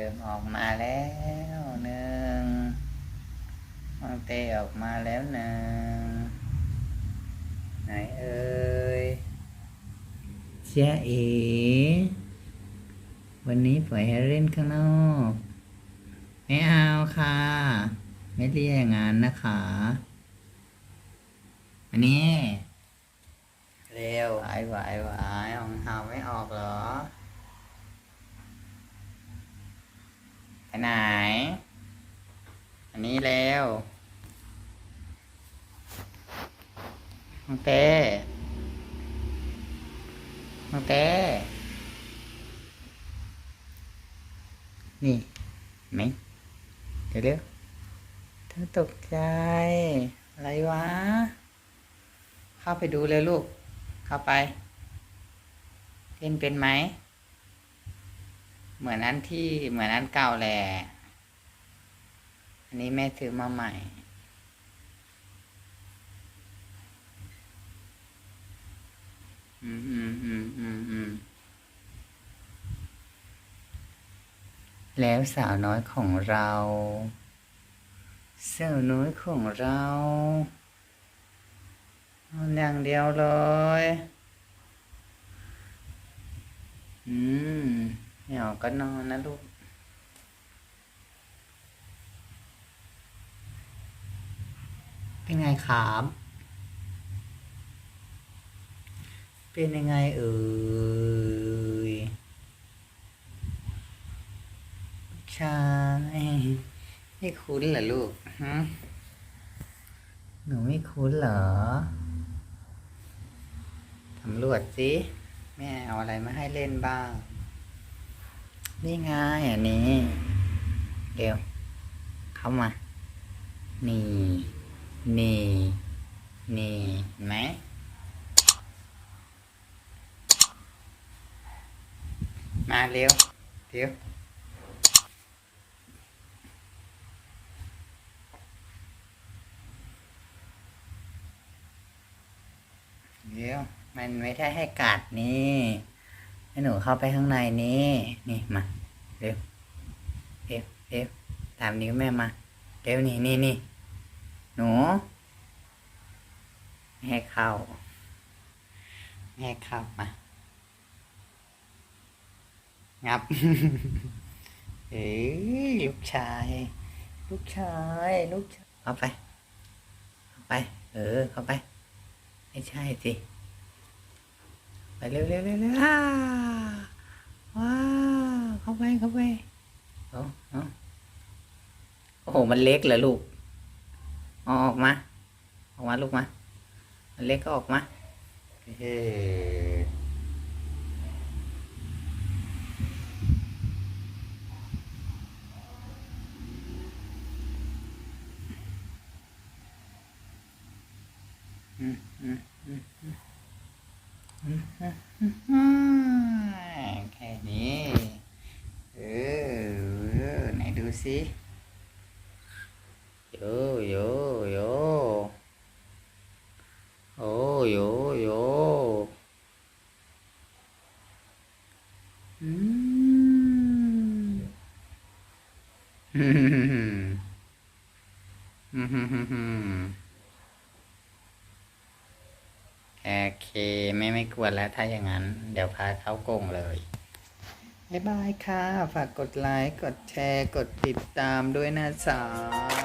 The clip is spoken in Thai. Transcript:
ดินออกมาแล้วหนึ่งมัองเต้ออกมาแล้วหนึ่งไหนเอ้ยเจ้าเอวันนี้ปล่อยให้เล่นข้างนอกไม่เอาค่ะ ไม่เรียกงานนะคะ อันนี้ เร็วไหวไหวไหวของเฮาไม่ออกเหรอ ไหน อันนี้เร็วน้องเต้น้องเต้นี่ไหมเดี๋ยวเร็วเธอตกใจ อะไรวะ เข้าไปดูเลยลูก เข้าไป เล่นเป็นไหม เหมือนอันที่เหมือนอันเก่าแหละอันนี้แม่ซื้อมาใหม่ อืมอืมอืมอืมอืมแล้วสาวน้อยของเราสาวน้อยของเรานอนอย่างเดียวเลย อืม ไม่ออกก็นอนนะลูก เป็นไงครับเป็นยังไงเอ่ยใช่ไม่คุ้นเหรอลูกฮะหนูไม่คุ้นเหรอสำรวจสิแม่เอาอะไรมาให้เล่นบ้าง นี่ไงอันนี้ เดี๋ยว เข้ามา นี่ นี่ นี่เห็นไหมมาเร็วเดี๋ยวเดี๋ยวมันไม่ได้ให้กัดนี่ ให้หนูเข้าไปข้างในนี่นี่มาเร็วเร็วเร็วตามนิ้วแม่มาเร็วนี่นี่นี่หนูให้เข้าให้เข้ามางับเอ้ยลูกชาย ลูกชายลูกชายเอาไปเอาไป เออเข้าไป ไม่ใช่สิ ไปเร็วเร็วเร็วเร็วอ้าว้าวเข้าไปเข้าไปเอาเอาโอ้โหมันเล็กเหรอลูกเอาออกมา ออกมาลูกมามันเล็กก็ออกมาเฮ้อืมอืมอืม แค่นี้เออเออไหนดูสิโยโยโยโอ้โยโยอืมฮึ่มฮึ่มฮึ่มฮึ่มฮึ่ม โอเคไม่ไม่กวนแล้วถ้าอย่างนั้น เดี๋ยวพาเข้ากรงเลยบ๊ายบายค่ะ ฝากกดไลค์ กดแชร์ กดติดตามด้วยนะสาว